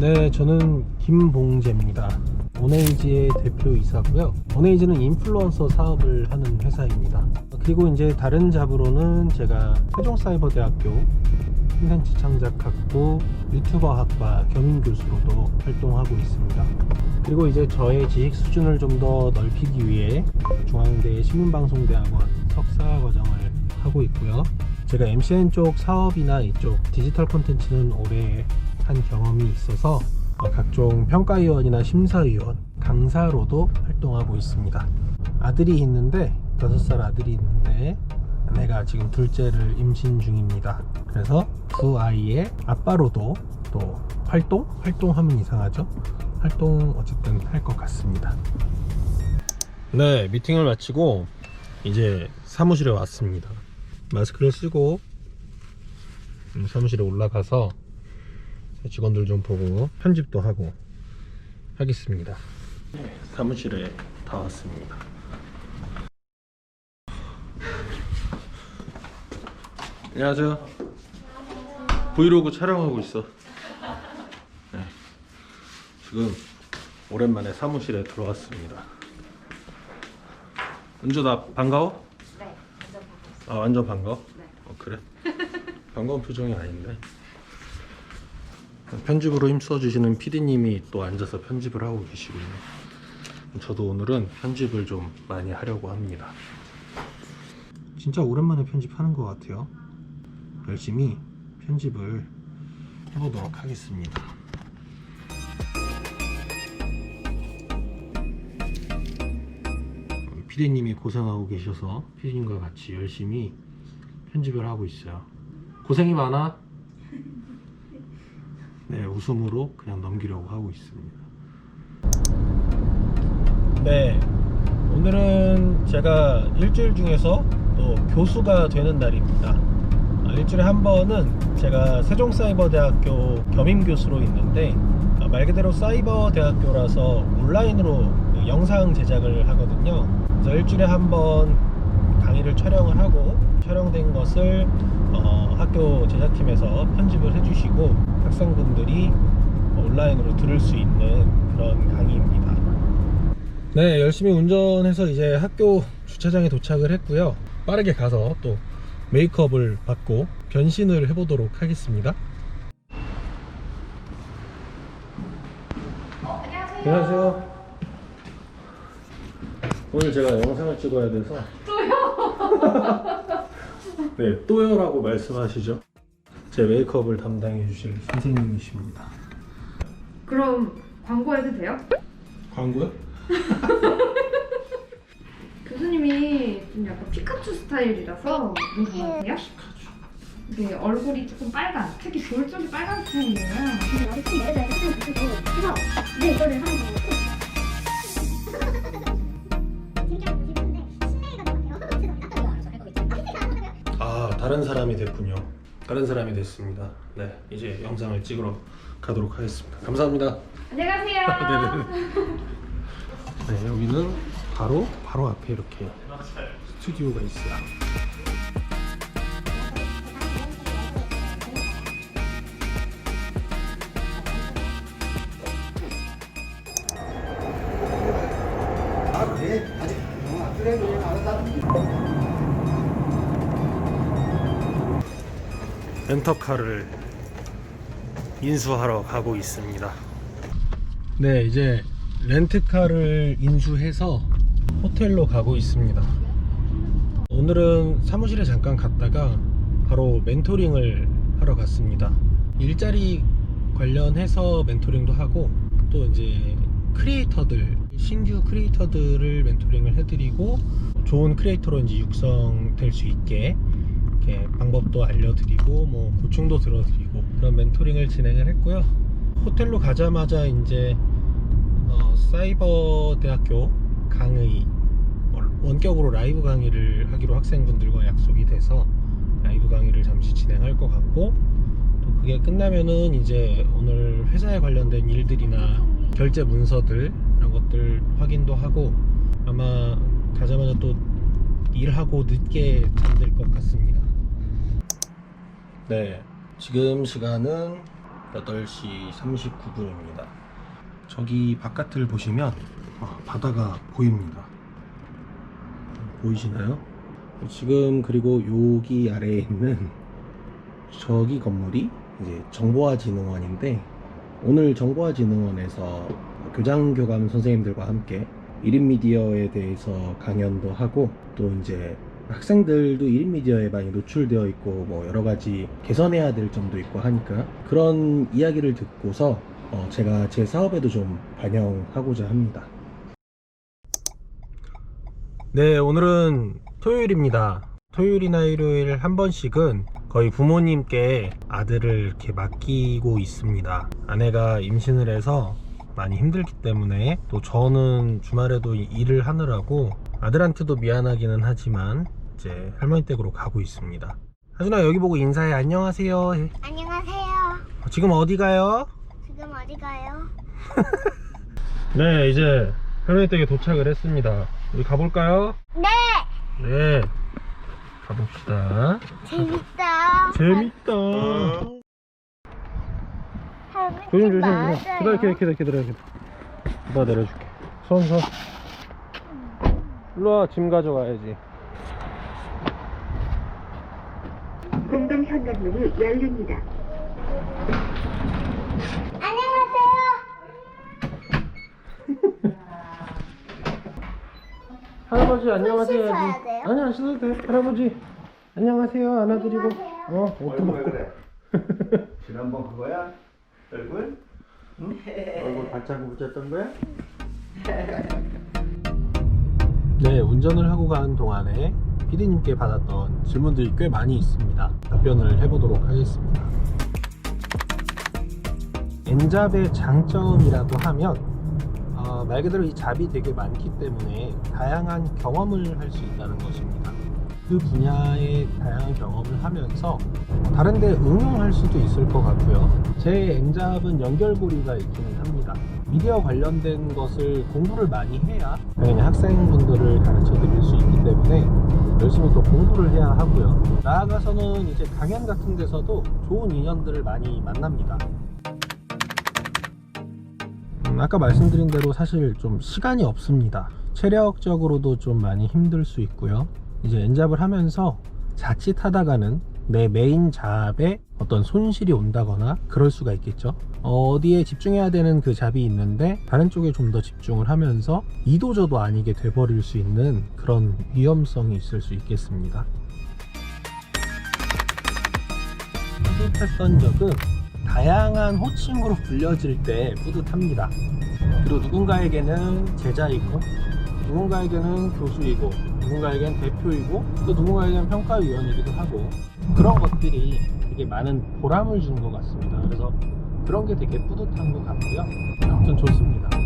네, 저는 김봉재입니다. 오네이지의 대표이사고요. 오네이지는 인플루언서 사업을 하는 회사입니다. 그리고 이제 다른 잡으로는 제가 세종사이버대학교 콘텐츠 창작학부 유튜버 학과 겸임 교수로도 활동하고 있습니다. 그리고 이제 저의 지식 수준을 좀 더 넓히기 위해 중앙대 신문방송대학원 석사 과정을 하고 있고요. 제가 MCN 쪽 사업이나 이쪽 디지털 콘텐츠는 오래 한 경험이 있어서 어, 각종 평가위원이나 심사위원, 강사로도 활동하고 있습니다. 아들이 있는데 6살 아들이 있는데 내가 지금 둘째를 임신 중입니다. 그래서 두 아이의 아빠로도 또 활동? 활동하면 이상하죠? 활동 어쨌든 할 것 같습니다. 네, 미팅을 마치고 이제 사무실에 왔습니다. 마스크를 쓰고 음, 사무실에 올라가서 직원들 좀 보고 편집도 하고 하겠습니다. 사무실에 다 왔습니다. 안녕하세요. 브이로그 촬영하고 있어. 네. 지금 오랜만에 사무실에 들어왔습니다. 은주 나 반가워? 네, 완전 바꿨어요. 아 완전 반가워? 네. 어 그래? 반가운 표정이 아닌데 편집으로 힘써주시는 PD님이 또 앉아서 편집을 하고 계시고요 저도 오늘은 편집을 좀 많이 하려고 합니다 진짜 오랜만에 편집하는 것 같아요 열심히 편집을 해보도록 하겠습니다 PD님이 고생하고 계셔서 PD님과 같이 열심히 편집을 하고 있어요. 고생이 많아? 네, 웃음으로 그냥 넘기려고 하고 있습니다. 네, 오늘은 제가 일주일 중에서 또 교수가 되는 날입니다. 아, 일주일에 한 번은 제가 세종사이버대학교 겸임교수로 있는데 아, 말 그대로 사이버대학교라서 온라인으로 그 영상 제작을 하거든요. 그래서 일주일에 한 번 강의를 촬영을 하고 촬영된 것을 어, 학교 제작팀에서 편집을 해주시고 학생분들이 온라인으로 들을 수 있는 그런 강의입니다. 네, 열심히 운전해서 이제 학교 주차장에 도착을 했고요. 빠르게 가서 또 메이크업을 받고 변신을 해보도록 하겠습니다. 안녕하세요. 안녕하세요. 오늘 제가 영상을 찍어야 돼서 또요? 네, 또요라고 말씀하시죠. 제 메이크업을 담당해 주실 선생님이십니다. 그럼 광고해도 돼요? 광고요? 교수님이 좀 약간 피카츄 스타일이라서 같아요? 이게 얼굴이 조금 빨간, 특히 볼 쪽이 빨간 스타일이에요. 예를 들어 붙이고 해서 네 이거를 거예 다른 사람이 됐군요. 다른 사람이 됐습니다. 네, 이제 영상을 찍으러 가도록 하겠습니다. 감사합니다. 안녕하세요. 네, 여기는 바로 바로 앞에 이렇게 스튜디오가 있어요. 아 그래? 아직 어, 그래 그래 알았다. 렌터카를 인수하러 가고 있습니다. 네, 이제 렌트카를 인수해서 호텔로 가고 있습니다. 오늘은 사무실에 잠깐 갔다가 바로 멘토링을 하러 갔습니다. 일자리 관련해서 멘토링도 하고 또 이제 크리에이터들 신규 크리에이터들을 멘토링을 해드리고 좋은 크리에이터로 이제 육성될 수 있게 이렇게 방법도 알려드리고 뭐 고충도 들어드리고 그런 멘토링을 진행을 했고요. 호텔로 가자마자 이제 어, 사이버 대학교 강의 어, 원격으로 라이브 강의를 하기로 학생분들과 약속이 돼서 라이브 강의를 잠시 진행할 것 같고 또 그게 끝나면은 이제 오늘 회사에 관련된 일들이나 결제 문서들 이런 것들 확인도 하고 아마 가자마자 또 일하고 늦게 잠들 것 같습니다. 네, 지금 시간은 8시 39분입니다. 저기 바깥을 보시면 아, 바다가 보입니다. 보이시나요? 지금 그리고 여기 아래에 있는 저기 건물이 이제 정보화진흥원인데 오늘 정보화진흥원에서 교장교감 선생님들과 함께 1인 미디어에 대해서 강연도 하고 또 이제 학생들도 1인 미디어에 많이 노출되어 있고 뭐 여러 가지 개선해야 될 점도 있고 하니까 그런 이야기를 듣고서 어 제가 제 사업에도 좀 반영하고자 합니다. 네, 오늘은 토요일입니다. 토요일이나 일요일 한 번씩은 거의 부모님께 아들을 이렇게 맡기고 있습니다. 아내가 임신을 해서 많이 힘들기 때문에 또 저는 주말에도 이- 일을 하느라고 아들한테도 미안하기는 하지만 이제 할머니 댁으로 가고 있습니다. 하준아 여기 보고 인사해 안녕하세요. 해. 안녕하세요. 지금 어디 가요? 지금 어디 가요? 네 이제 할머니 댁에 도착을 했습니다. 우리 가볼까요? 네. 네 가봅시다. 재밌다. 재밌다. 할머니 조심 조심 맞아요. 기다려 기다려 기다려 기다려. 기다려. 오빠 내려줄게. 손 손. 일로 와 짐 가져가야지. 공동 현관문이 열립니다. 안녕하세요. 할아버지 안녕하세요. 씻어야 해야지. 돼요? 아니 안 씻어도 돼. 할아버지 안녕하세요. 안아드리고. 어 옷도 얼굴 왜. 그래? 지난번 그거야? 얼굴? 응? 얼굴 발자국 붙였던 거야? 네, 운전을 하고 가는 동안에 피디님께 받았던 질문들이 꽤 많이 있습니다. 답변을 해보도록 하겠습니다. 엔잡의 장점이라도 하면 어, 말 그대로 이 잡이 되게 많기 때문에 다양한 경험을 할 수 있다는 것입니다. 그 분야의 다양한 경험을 하면서 다른 데 응용할 수도 있을 것 같고요. 제 엔잡은 연결고리가 있기는 합니다. 미디어 관련된 것을 공부를 많이 해야 학생분들을 가르쳐 드릴 수 있기 때문에 열심히 또 공부를 해야 하고요. 나아가서는 이제 강연 같은 데서도 좋은 인연들을 많이 만납니다. 음, 아까 말씀드린 대로 사실 좀 시간이 없습니다. 체력적으로도 좀 많이 힘들 수 있고요. 이제 엔잡을 하면서 자칫 하다가는 내 메인 잡에 어떤 손실이 온다거나 그럴 수가 있겠죠. 어디에 집중해야 되는 그 잡이 있는데 다른 쪽에 좀 더 집중을 하면서 이도저도 아니게 돼버릴 수 있는 그런 위험성이 있을 수 있겠습니다. 뿌듯했던 적은 다양한 호칭으로 불려질 때 뿌듯합니다. 그리고 누군가에게는 제자이고 누군가에게는 교수이고 누군가에게는 대표이고 또 누군가에게는 평가위원이기도 하고 그런 것들이 되게 많은 보람을 주는 것 같습니다. 그래서 그런 게 되게 뿌듯한 것 같고요. 아무튼 좋습니다.